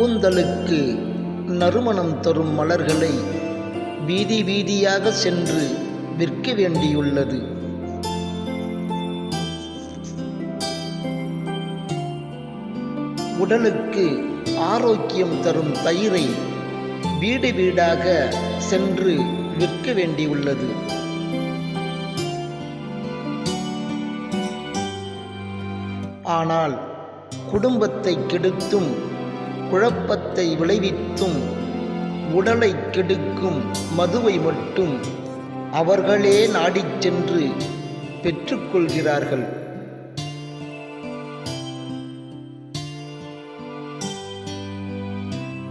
கூந்தலுக்கு நறுமணம் தரும் மலர்களை வீதி வீதியாக சென்று விற்க வேண்டியுள்ளது. உடலுக்கு ஆரோக்கியம் தரும் தயிரை வீடு வீடாக சென்று விற்க வேண்டியுள்ளது. ஆனால் குடும்பத்தை கெடுத்தும் குழப்பத்தை விளைவித்தும் உடலை கெடுக்கும் மதுவை மட்டும் அவர்களே நாடிச் சென்று பெற்றுக்கொள்கிறார்கள்.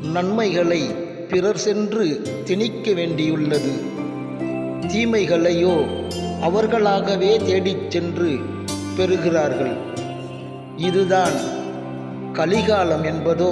நன்மைகளை பிறர் சென்று திணிக்க வேண்டியுள்ளது. தீமைகளையோ அவர்களாகவே தேடிச் சென்று பெறுகிறார்கள். இதுதான் கலிகாலம் என்பதோ